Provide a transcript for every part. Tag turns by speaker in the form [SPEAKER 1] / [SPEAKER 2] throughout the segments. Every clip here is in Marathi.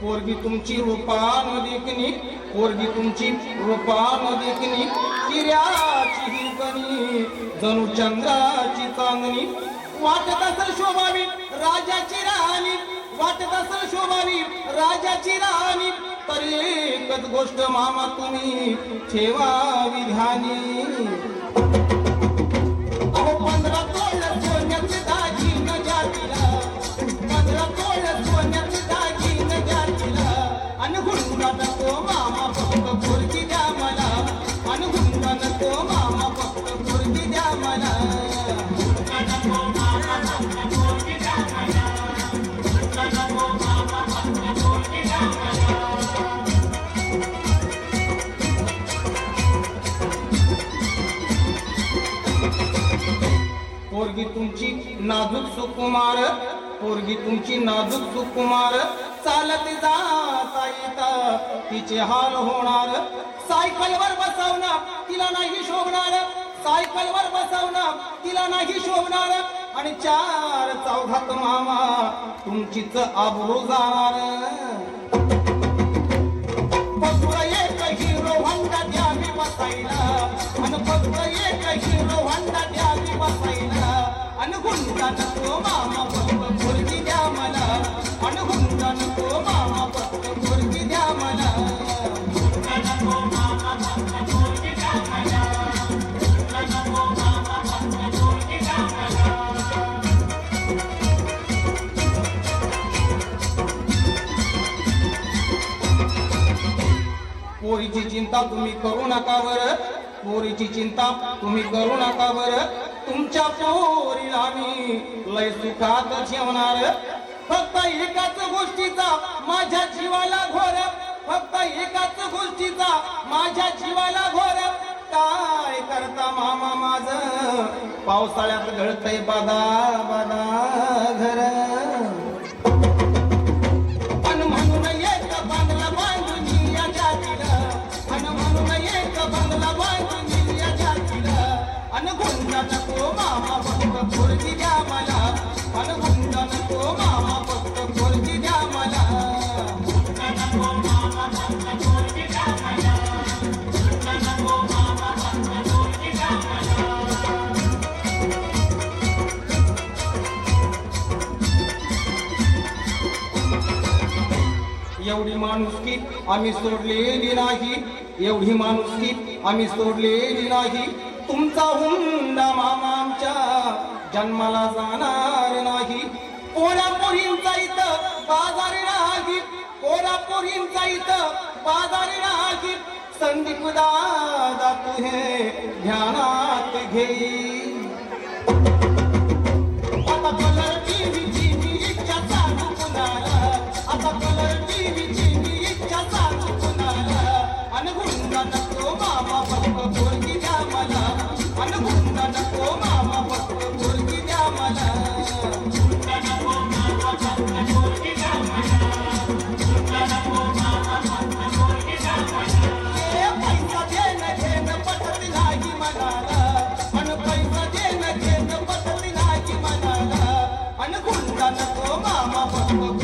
[SPEAKER 1] पोरगी तुमची मला न तुमची देखणी पोरगी तुमची रूपान देखणी हिऱ्याची ही जणू चंद्राची चांदणी. वाटत असेल शोभावी. राजाची राणी वाटत असेल शोभावी राजाची राणी तरी एकच गोष्ट मामा तुम्ही ठेवा विधानी. पोरगी तुमची नाजूक सुकुमार पोरगी तुमची नाजूक सुकुमार. चालत जाता तिचे हाल होणार. सायकलवर बसवणार तिला नाही शोभणार. सायकलवर बसवणार तिला नाही शोभणार. आणि चार चौघात मामा तुमचीच आबरू जाणार. आणि गुंडा नको मामा फक्त पोरगी द्या मला. आणि गुंडा नको मामा फक्त पोरगी द्या मला. पोरीची चिंता तुम्ही करू नका बर. पोरीची चिंता तुम्ही करू नका बरं. तुमच्या पोरीला मी लय सुखात जेवणार. फक्त एकाच गोष्टीचा माझ्या जीवाला घोर. फक्त एकाच गोष्टीचा माझ्या जीवाला घोर. काय करता मामा माझ? पावसाळ्यात घडतय बादा बादा घर. एवढी माणुसकी आम्ही सोडलेली नाही. एवढी माणुसकी आम्ही सोडलेली नाही. तुमचा हुंडा मामा आमच्या जन्माला जाणार नाही. कोल्हापुरींचा इथं बाजार नाही. कोल्हापुरींचा इथं बाजार नाही. संदीप दादा तुझे ध्यानात घेई
[SPEAKER 2] కనుకో మామ పసుపు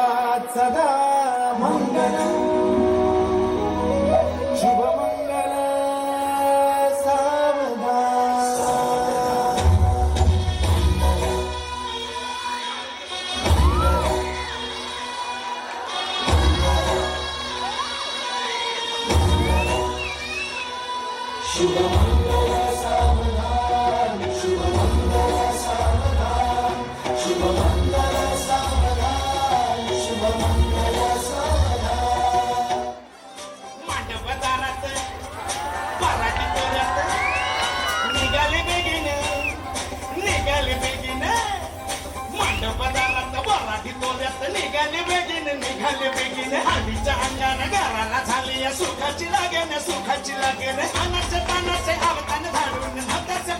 [SPEAKER 2] निघाले बेगीन निघाले बेगीन. हवीच्या अंगाने घराला झाली या सुखाची लागेन सुखाची लागेन. अनाचे पानाचे आवतान धाडून हाताचे